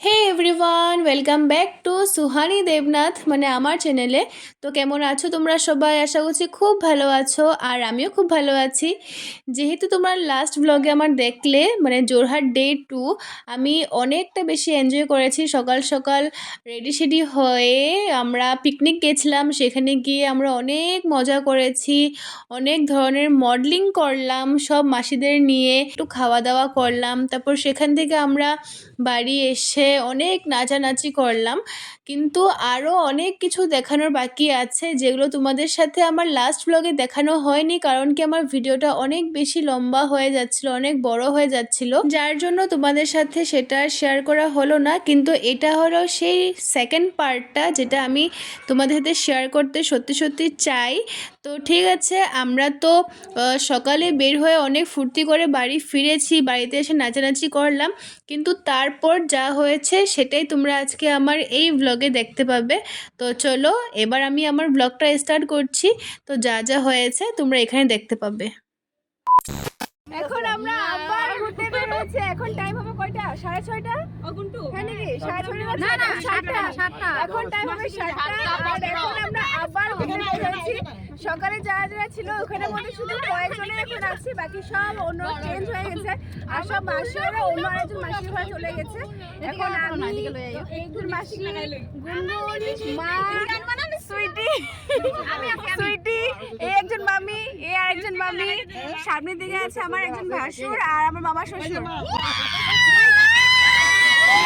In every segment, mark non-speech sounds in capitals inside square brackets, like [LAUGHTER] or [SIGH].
Hey everyone welcome back to Suhani Debnath মানে আমার চ্যানেলে তো কেমন আছো তোমরা সবাই? আশা করছি খুব ভালো আছো আর আমিও খুব ভালো আছি। যেহেতু তোমার লাস্ট ব্লগে আমার দেখলে মানে জোরহাট ডে টু আমি অনেকটা বেশি এনজয় করেছি। সকাল সকাল রেডি সেডি হয়ে আমরা পিকনিক গেছিলাম, সেখানে গিয়ে আমরা অনেক মজা করেছি। অনেক ধরনের মডেলিং করলাম, সব মাসিদের নিয়ে একটু খাওয়া দাওয়া করলাম। তারপর সেখান থেকে আমরা বাড়ি এসে অনেক নাচানাচি করলাম, কিন্তু আরও অনেক কিছু দেখানোর বাকি আছে যেগুলো তোমাদের সাথে আমার লাস্ট ব্লগে দেখানো হয়নি কারণ কি আমার ভিডিওটা অনেক বেশি লম্বা হয়ে যাচ্ছিল, অনেক বড় হয়ে যাচ্ছিল। যার জন্য তোমাদের সাথে সেটা শেয়ার করা হলো না, কিন্তু এটা হলো সেই সেকেন্ড পার্টটা যেটা আমি তোমাদের সাথে শেয়ার করতে সত্যি সত্যি চাই। তো ঠিক আছে, আমরা তো সকালে বের হয়ে অনেক ফুর্তি করে বাড়ি ফিরেছি, বাড়িতে এসে নাচানাচি করলাম, কিন্তু তারপর যা হয়েছে সেটাই তোমরা আজকে আমার এই ব্লগে দেখতে পাবে। তো চলো, এবার আমি আমার ব্লগটা স্টার্ট করছি। তো যা যা হয়েছে তোমরা এখানে দেখতে পাবে। এখন আমরা আবার ঘুরতে বেরোচ্ছি। এখন টাইম হবে সাড়ে ছয়টা? হ্যাঁ নাকি? সাড়ে ছয়টা না না সাতটা সাতটা। এখন টাইম হবে সাতটা। আর এখন আমরা আবার ঘুরতে বেরোচ্ছি সকালে যারা যারা ছিল ওখানে মধ্যে শুধু কয়েকজনে এখন আছি। বাকি সব অন্য চেঞ্জ হয়ে গেছে। আর সব মাসিরা অন্য আরেকজন মাসির ঘরে চলে গেছে। এখন আমি একজন মাসি গুনগুন মা সুইটি সুইটি এই একজন মামি এই আরেকজন মামি। সামনের দিকে আছে আমার একজন ভাসুর আর আমার মামা শ্বশুর।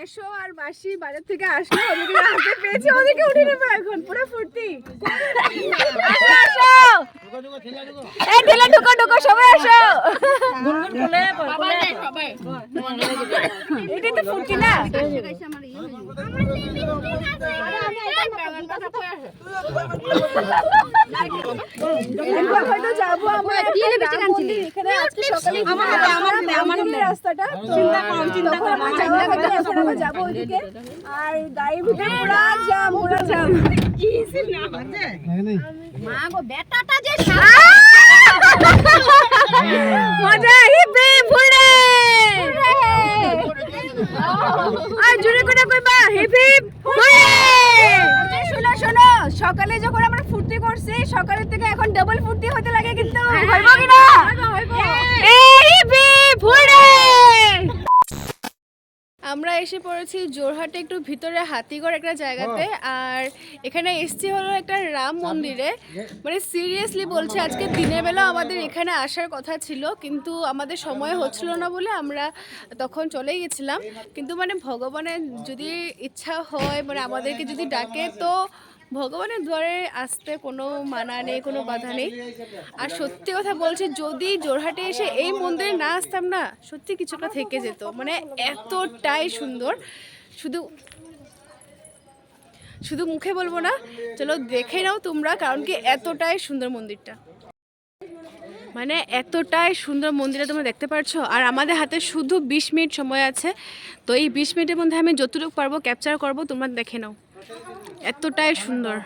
উম, আর মাসি বাজার থেকে আসলো ওদেরকে হাতে পেয়েছি ওদেরকে উঠে নেব এখন পুরো ফুর্তি। আসো, আসো। এই ঠেলা ঢুকো ঢুকো সবাই আসো এটাই তো ফুর্তি না? যাব আমরা রাস্তাটা তখন আমরা এখন আমরা যাব ওইদিকে। আর গাড়ির ভিতরে পুরা জ্যাম পুরা জ্যাম মজা হিপি ফুলে আর জোরে করে কইবা হিপ হিপ ফুলে সকালে যখন আমরা ফুর্তি করছি সকালের থেকে এখন ডাবল ফুর্তি হতে লাগে কিন্তু। হইব কি না এই হিপ আমরা এসে পড়েছি জোরহাটে একটু ভিতরে হাতিগড় একটা জায়গাতে আর এখানে এসছি হলো একটা রাম মন্দিরে। মানে সিরিয়াসলি বলছি আজকে দিনের বেলা আমাদের এখানে আসার কথা ছিল কিন্তু আমাদের সময় হচ্ছিল না বলে আমরা তখন চলে গেছিলাম। কিন্তু মানে ভগবানের যদি ইচ্ছা হয় মানে আমাদেরকে যদি ডাকে তো ভগবানের দুয়ারে আসতে কোনো মানা নেই, কোনো বাধা নেই। আর সত্যি কথা বলছি, যদি জোরহাটে এসে এই মন্দিরে না আসতাম না, সত্যি কিছুটা থেকে যেত। মানে এতটাই সুন্দর। শুধু শুধু মুখে বলব না, চলো দেখে নাও তোমরা, কারণ কি এতটাই সুন্দর মন্দিরটা। মানে এতটাই সুন্দর মন্দিরটা তোমরা দেখতে পাচ্ছ আর আমাদের হাতে শুধু বিশ মিনিট সময় আছে। তো এই বিশ মিনিটের মধ্যে আমি যতটুকু পারব ক্যাপচার করব, তোমরা দেখে নাও। এতটাই সুন্দর।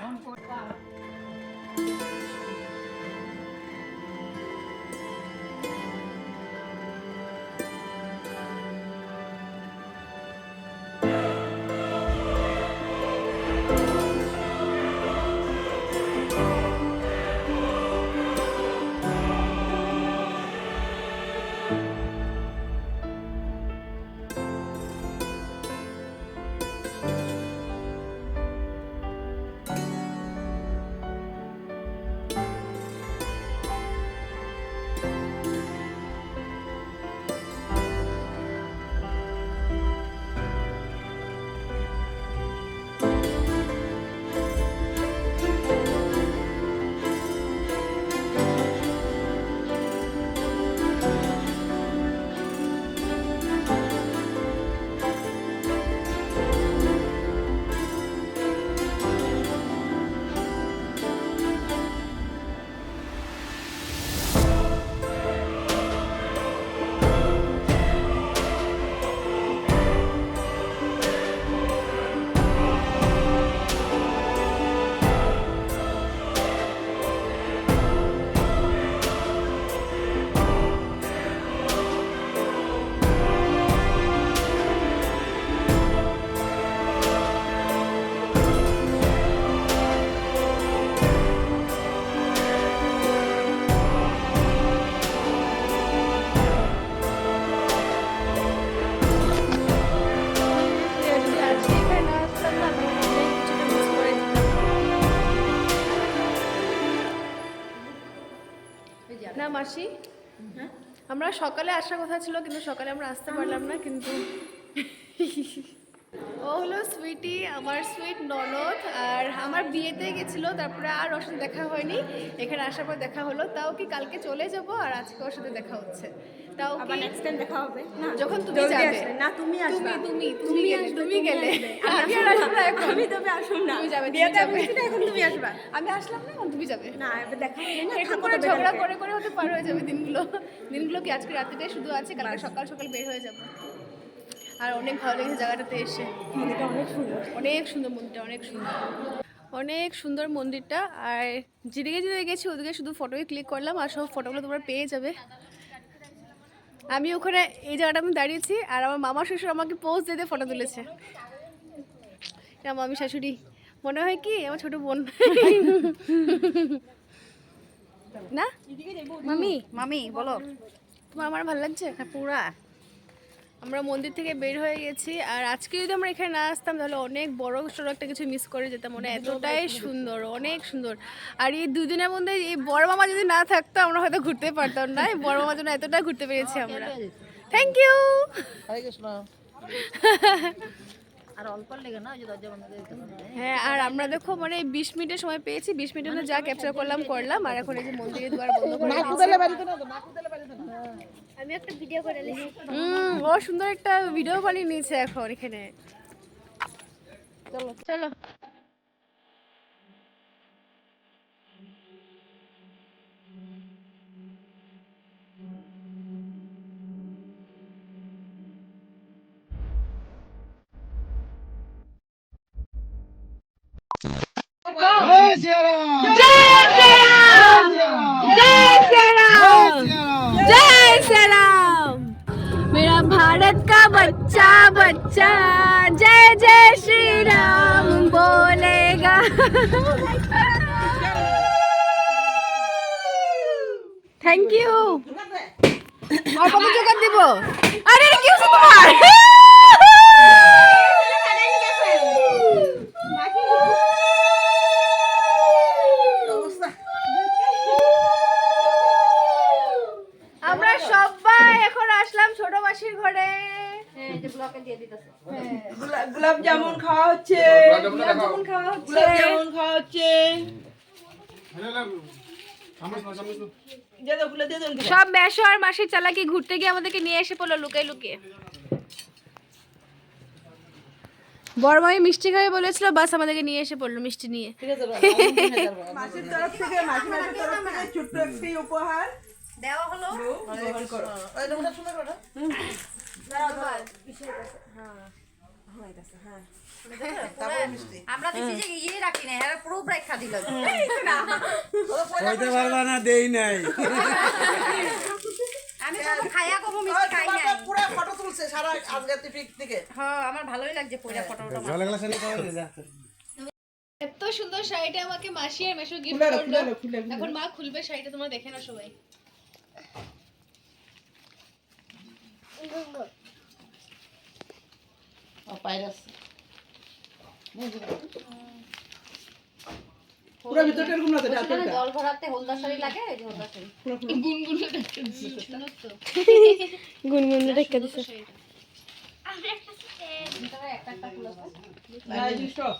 আসি আমরা সকালে আসার কথা ছিল কিন্তু সকালে আমরা আসতে পারলাম না কিন্তু ও হলো সুইটি আমার সুইট ননদ আর আমার বিয়েতে গেছিল তারপরে আর ওর সাথে দেখা হয়নি। এখানে আসার পর দেখা হলো তাও কি কালকে চলে যাব আর আজকে ওর সাথে দেখা হচ্ছে। তাও আবার নেক্সট টাইম দেখা হবে? না যখন তুমি যাবে। না তুমি আসবে। তুমি তুমি তুমি গেলে আমি আর আসব না। আমি তবে আসুন না। তুমি যাবে, বিয়েতে না, এখন তুমি আসবা। আমি আসলাম না এখন তুমি যাবে। না এবার দেখা হবে না থাকো করে ঝগড়া করে করে হতে পার হয়ে যাবে দিনগুলো। দিনগুলো কি আজকে রাত্রিটাই শুধু আছে কালকে সকাল সকাল বের হয়ে যাব। আর অনেক ভালো লেগেছে জায়গাটাতে এসে। মন্দিরটা অনেক সুন্দর। অনেক সুন্দর মন্দিরটা অনেক সুন্দর। অনেক সুন্দর মন্দিরটা। আর যেদিকে যেদিকে গেছি ওদিকে শুধু ফটোই ক্লিক করলাম আর সব ফটোগুলো তোমরা পেয়ে যাবে। আমি ওখানে এই জায়গাটা আমি দাঁড়িয়েছি আর আমার মামা শ্বশুর আমাকে পোজ দিতে ফটো তুলেছে। এটা আমার মামি শাশুড়ি। মনে হয় কি? আমার ছোট বোন। না? মামি মামি বলো। তোমার আমার ভালো লাগছে? পুরা। আমরা মন্দির থেকে বের হয়ে গেছি। আর আজকে যদি আমরা এখানে না আসতাম তাহলে অনেক বড় সড়ো একটা কিছু মিস করে যেতাম। মানে এতটাই সুন্দর অনেক সুন্দর। আর এই দুদিনের মধ্যে এই বড় মামা যদি না থাকতো আমরা হয়তো ঘুরতে পারতাম না। এই বড় মামার জন্য এতটা ঘুরতে পেরেছি আমরা। Thank [LAUGHS] you. হ্যাঁ আর আমরা দেখো মানে বিশ মিনিটের সময় পেয়েছি। বিশ মিনিটের মধ্যে যা ক্যাপচার করলাম করলাম। আর এখন এই যে মন্দিরের দুয়ার বন্ধ করে। আমি একটা ভিডিও করে হুম ও সুন্দর একটা ভিডিও বানিয়ে নিয়েছে এখন এখানে। চলো। চলো। जय बच्चा बच्चा जय जय श्री राम बोलेगा থ্যাংক ইউ আর কত টাকা দিব আরে এটা কি হচ্ছে তোমার সব মেশো আর মাসির চালাকি ঘুরতে গিয়ে আমাদেরকে নিয়ে এসে পড়ল লুকিয়ে লুকিয়ে। বড় মামি মিষ্টি খাবে বলেছিল বাস আমাদেরকে নিয়ে এসে পড়ল মিষ্টি নিয়ে। মাসির তরফ থেকে মাসির তরফ থেকে ছোট্ট একটি উপহার। দেওয়া হলো? সুন্দর আমরা দেখছি যে ইয়ে রাখি না এরা পুরো রেখা দিল। কইতে পারবা না। দেই নাই। আমি তো খায়া কম মিষ্টি খাই নাই। পুরো ফটো তুলছে সারা আজকের পিক থেকে হ্যাঁ আমার ভালোই লাগছে পয়লা ফটোটা। জলে গেলে সেটা খাওয়া যা এত সুন্দর শাড়িটা আমাকে মাসি আর মেশো গিফট করল। এখন মা খুলবে শাড়িটা তোমরা দেখে নাও সবাই। পুরো ভিতরটা এরকম না জল ভরাতে হলদা শাড়ি লাগে এই যে হলদা শাড়ি। সুন্দর তো গুনগুন রেখে দিছে একটা একটা ফুল আছে না, এই যে সব।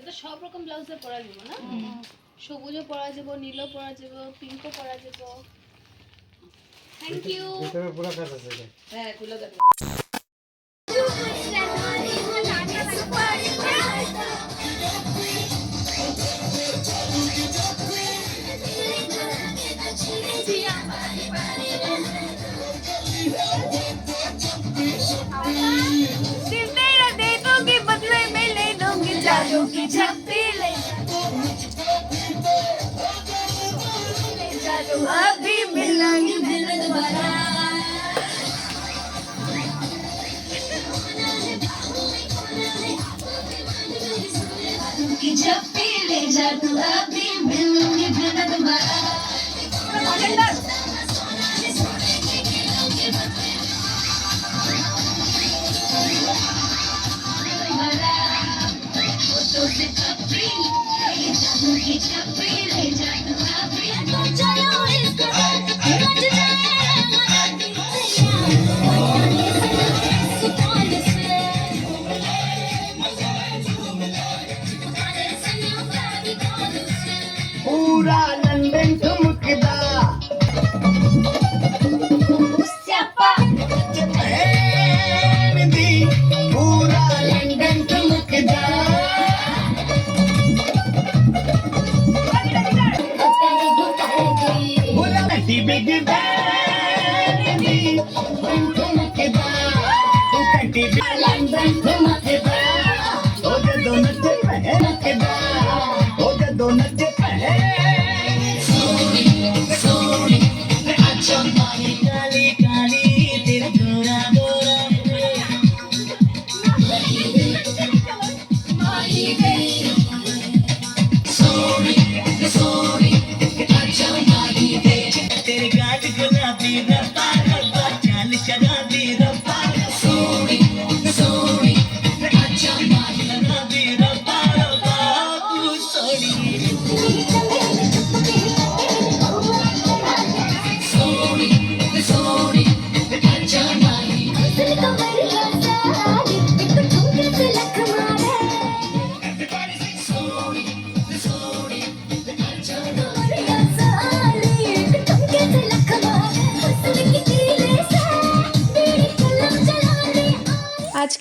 এটা সব রকম ব্লাউজে পরা যাব না? সবুজও পরা যাব নীলও পরা যাব পিঙ্কও পরা যাব। থ্যাংক ইউ ভিতরে পুরো কাজ আছে এটা। হ্যাঁ খুলে দেখো दिल तेरा दे दूंगी बदले में ले लूंगी जादू की झप्पी ले जादू अभी मिलेंगे कि भी ले जा तू अभी मिलूँगी फिर दोबारा फ़ोटो से कपड़ी ले जा तू की छपरी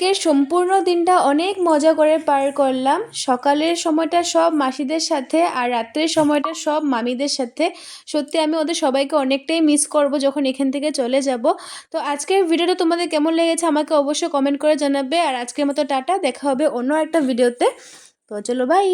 আজকের সম্পূর্ণ দিনটা অনেক মজা করে পার করলাম। সকালের সময়টা সব মাসিদের সাথে আর রাত্রের সময়টা সব মামিদের সাথে। সত্যি আমি ওদের সবাইকে অনেকটাই মিস করব যখন এখান থেকে চলে যাব। তো আজকের ভিডিওটা তোমাদের কেমন লেগেছে আমাকে অবশ্যই কমেন্ট করে জানাবে। আর আজকের মতো টাটা, দেখা হবে অন্য একটা ভিডিওতে। তো চলো বাই